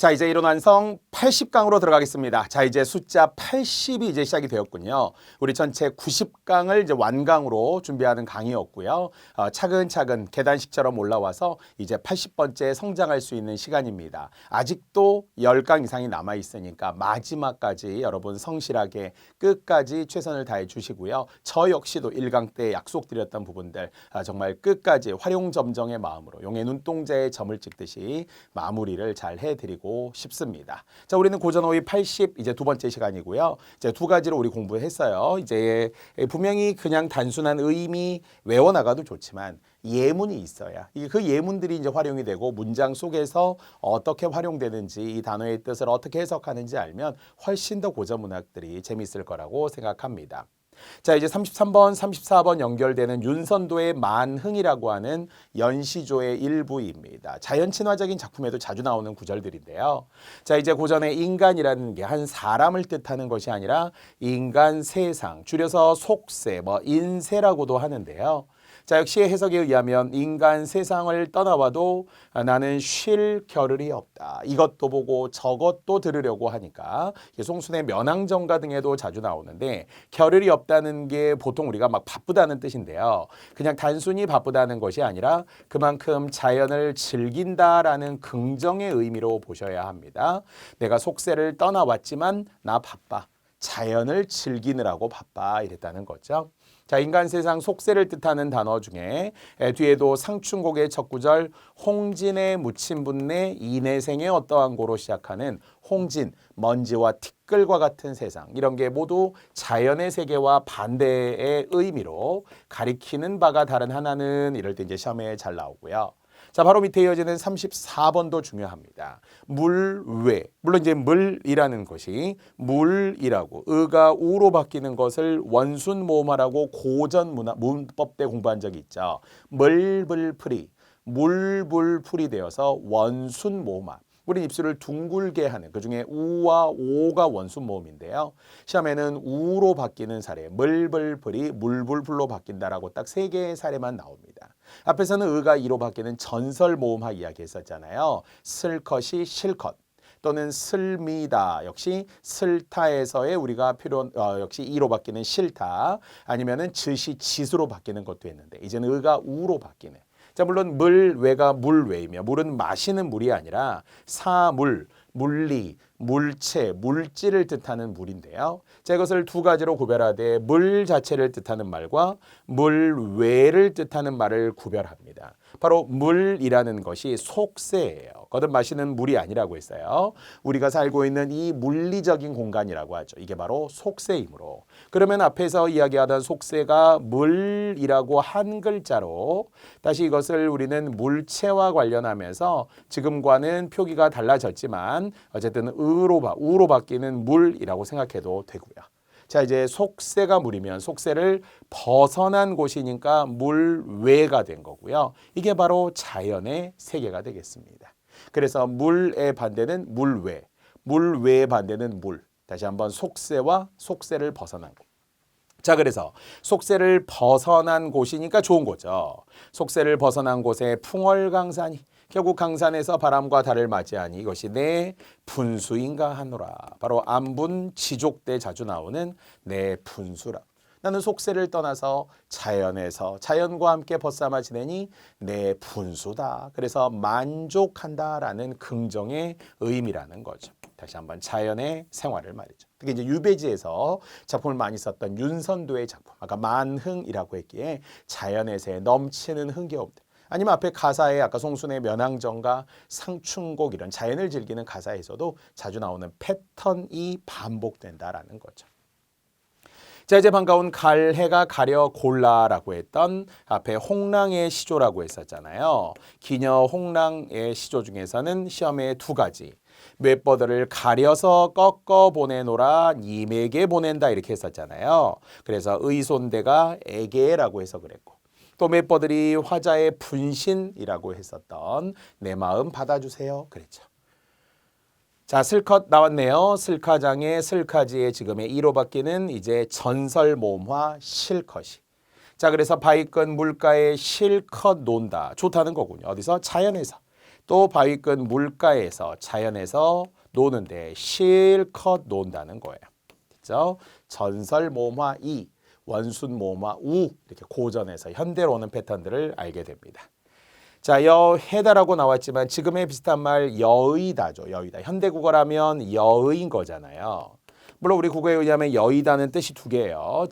자, 이제 이론 완성 80강으로 들어가겠습니다. 자, 이제 숫자 80이 이제 시작이 되었군요. 우리 전체 90강을 이제 완강으로 준비하는 강의였고요. 어, 차근차근 계단식처럼 올라와서 이제 80번째 성장할 수 있는 시간입니다. 아직도 10강 이상이 남아 있으니까 마지막까지 여러분 성실하게 끝까지 최선을 다해 주시고요. 저 역시도 1강 때 약속드렸던 부분들 아, 정말 끝까지 활용점정의 마음으로 용의 눈동자에 점을 찍듯이 마무리를 잘 해드리고 싶습니다. 자, 우리는 고전어휘 80 이제 두 번째 시간이고요. 이제 두 가지로 우리 공부했어요. 이제 분명히 그냥 단순한 의미 외워 나가도 좋지만 예문이 있어야 그 예문들이 이제 활용이 되고 문장 속에서 어떻게 활용되는지 이 단어의 뜻을 어떻게 해석하는지 알면 훨씬 더 고전 문학들이 재미있을 거라고 생각합니다. 자, 이제 33번, 34번 연결되는 윤선도의 만흥이라고 하는 연시조의 일부입니다. 자연 친화적인 작품에도 자주 나오는 구절들인데요. 자, 이제 고전의 인간이라는 게 한 사람을 뜻하는 것이 아니라 인간 세상, 줄여서 속세, 뭐 인세라고도 하는데요. 자, 역시 해석에 의하면 인간 세상을 떠나와도 나는 쉴 겨를이 없다. 이것도 보고 저것도 들으려고 하니까 송순의 면왕정가 등에도 자주 나오는데 겨를이 없다는 게 보통 우리가 막 바쁘다는 뜻인데요. 그냥 단순히 바쁘다는 것이 아니라 그만큼 자연을 즐긴다라는 긍정의 의미로 보셔야 합니다. 내가 속세를 떠나왔지만 나 바빠. 자연을 즐기느라고 바빠 이랬다는 거죠. 자, 인간 세상 속세를 뜻하는 단어 중에 에, 뒤에도 상춘곡의 첫 구절 홍진의 무친분내 이내생의 어떠한 고로 시작하는 홍진, 먼지와 티끌과 같은 세상 이런 게 모두 자연의 세계와 반대의 의미로 가리키는 바가 다른 하나는 이럴 때 이제 시험에 잘 나오고요. 자, 바로 밑에 이어지는 34번도 중요합니다. 물, 외. 물론 이제 물이라는 것이 물이라고 의가 우로 바뀌는 것을 원순 모음하라고 고전 문화, 문법 때 공부한 적이 있죠. 물불풀이, 물불풀이 되어서 원순 모음화. 우리 입술을 둥글게 하는 그 중에 우와 오가 원순 모음인데요. 시험에는 우로 바뀌는 사례, 물불풀이 물불불로 바뀐다라고 딱 세 개의 사례만 나옵니다. 앞에서는 의가 이로 바뀌는 전설 모음화 이야기했었잖아요. 슬컷이 실컷. 또는 슬미다 역시 슬타에서의 우리가 필요 어, 역시 이로 바뀌는 실타 아니면은 즉시 지수로 바뀌는 것도 있는데 이제는 의가 우로 바뀌는 자 물론 물 외가 물 외이며 물은 마시는 물이 아니라 사물 물리, 물체, 물질을 뜻하는 물인데요. 자, 이것을 두 가지로 구별하되 물 자체를 뜻하는 말과 물 외를 뜻하는 말을 구별합니다. 바로 물이라는 것이 속세예요. 거듭 마시는 물이 아니라고 했어요. 우리가 살고 있는 이 물리적인 공간이라고 하죠. 이게 바로 속세이므로. 그러면 앞에서 이야기하던 속세가 물이라고 한 글자로 다시 이것을 우리는 물체와 관련하면서 지금과는 표기가 달라졌지만 어쨌든 의로 바, 우로 바뀌는 물이라고 생각해도 되고요. 자 이제 속세가 물이면 속세를 벗어난 곳이니까 물외가 된 거고요. 이게 바로 자연의 세계가 되겠습니다. 그래서 물의 반대는 물외, 물외의 반대는 물. 다시 한번 속세와 속세를 벗어난 곳. 자, 그래서 속세를 벗어난 곳이니까 좋은 거죠. 속세를 벗어난 곳에 풍월강산이 결국 강산에서 바람과 달을 맞이하니 이것이 내 분수인가 하노라. 바로 안분 지족 때 자주 나오는 내 분수라. 나는 속세를 떠나서 자연에서 자연과 함께 벗삼아 지내니 내 분수다. 그래서 만족한다라는 긍정의 의미라는 거죠. 다시 한번 자연의 생활을 말이죠. 특히 이제 유배지에서 작품을 많이 썼던 윤선도의 작품, 아까 만흥이라고 했기에 자연에서 넘치는 흥겨움들. 아니면 앞에 가사에 아까 송순의 면왕정과 상춘곡 이런 자연을 즐기는 가사에서도 자주 나오는 패턴이 반복된다라는 거죠. 자 이제 반가운 갈해가 가려 골라라고 했던 앞에 홍랑의 시조라고 했었잖아요. 기녀 홍랑의 시조 중에서는 시험에 두 가지 맷버들을 가려서 꺾어 보내노라 님에게 보낸다 이렇게 했었잖아요. 그래서 의손대가 에게라고 해서 그랬고 또 맷버들이 화자의 분신이라고 했었던 내 마음 받아주세요 그랬죠. 자, 슬컷 나왔네요. 슬카장의 슬카지의 지금의 이로 바뀌는 이제 전설 모음화 실컷이. 자, 그래서 바위끈 물가에 실컷 논다. 좋다는 거군요. 어디서? 자연에서. 또 바위 끝 물가에서 자연에서 노는데 실컷 논다는 거예요. 그죠? 전설 모마 이, 원순 모마 우 이렇게 고전에서 현대로 오는 패턴들을 알게 됩니다. 자, 여해다라고 나왔지만 지금의 비슷한 말 여의다죠. 여의다. 현대 국어라면 여의인 거잖아요. 물론 우리 국어에 의하면 여의다는 뜻이 두 개예요.